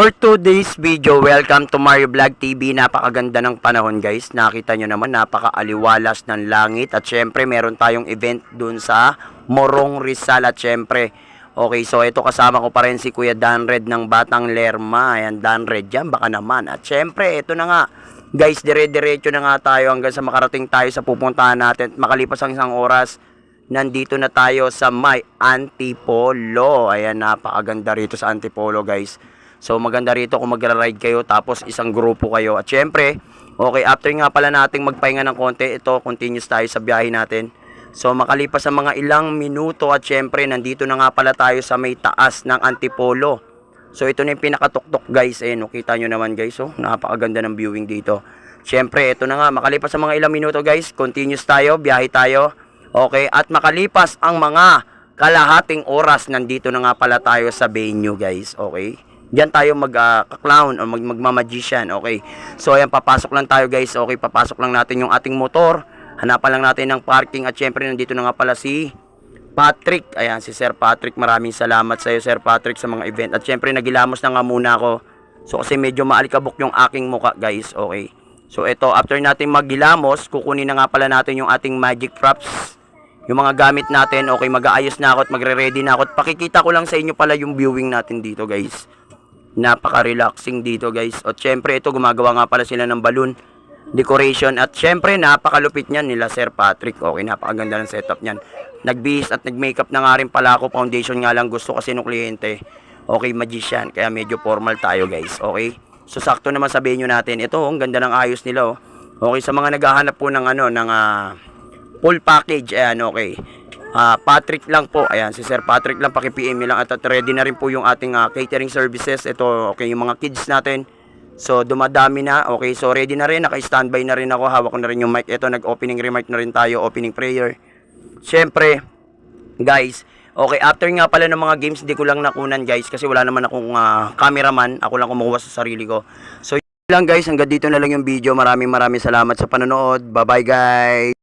For today's video, welcome to Mario Vlog TV. Napakaganda ng panahon guys. Nakita nyo naman, napakaaliwalas ng langit. At syempre, meron tayong event dun sa Morong Rizal. At syempre, okay, so ito kasama ko pa rin si Kuya Danred ng Batang Lerma. Ayan, Danred yan, baka naman. At syempre, ito na nga. Guys, dire-diretso na nga tayo hanggang sa makarating tayo sa pupuntahan natin. At makalipas ang isang oras, nandito na tayo sa may Antipolo. Ayan, napakaganda rito sa Antipolo, guys. So, maganda rito kung magra-ride kayo tapos isang grupo kayo. At syempre, okay, after nga pala nating magpahinga ng konti, ito, continuous tayo sa biyahe natin. So, makalipas sa mga ilang minuto at syempre, nandito na nga pala tayo sa may taas ng Antipolo. So, ito na yung pinakatuktok, guys. Eh, no, kita nyo naman, guys. Oh, napakaganda ng viewing dito. Syempre, ito na nga, makalipas sa mga ilang minuto, guys, continuous tayo, biyahe tayo. Okay, at makalipas ang mga kalahating oras, nandito na nga pala tayo sa venue, guys. Okay? Diyan tayo mag-clown o mag magmamagician, okay? So, ayan, papasok lang tayo, guys. Okay, papasok lang natin yung ating motor. Hanapan lang natin ng parking at syempre, nandito na nga pala si Patrick. Ayan, si Sir Patrick. Maraming salamat sa iyo, Sir Patrick, sa mga event. At syempre, nagilamos na nga muna ako. So, kasi medyo maalikabok yung aking muka, guys. Okay. So, ito, after natin maggilamos, kukunin na nga pala natin yung ating magic props. Yung mga gamit natin, okay, mag-aayos na ako at magre-ready na ako. At pakikita ko lang sa inyo pala yung viewing natin dito, guys. Napaka-relaxing dito, guys. At syempre, ito, gumagawa nga pala sila ng balloon decoration. At syempre, napakalupit niyan nila Sir Patrick. Okay, napakaganda ng setup niyan. Nagbihis at nag-makeup na nga rin pala ako. Foundation nga lang gusto kasi ng kliyente. Okay, magician. Kaya medyo formal tayo, guys. Okay? So, sakto naman sa venue natin. Ito, oh, ang ganda ng ayos nila, oh. Okay, sa mga naghahanap po ng ano, ng ah, full package, ayan, okay. Ah, Patrick lang po, ayan, si Sir Patrick lang, paki-PM nyo lang at, at ready na rin po yung ating ah, catering services. Ito, okay, yung mga kids natin. So, dumadami na. Okay, so ready na rin. Naka-standby na rin ako. Hawak na rin yung mic. Ito, nag-opening remark na rin tayo. Opening prayer. Siyempre, guys, okay, after nga pala ng mga games, hindi ko lang nakunan, guys. Kasi wala naman akong ah, cameraman. Ako lang kumuha sa sarili ko. So, yun lang, guys. Hanggang dito na lang yung video. Maraming maraming salamat sa panonood. Bye-bye, guys.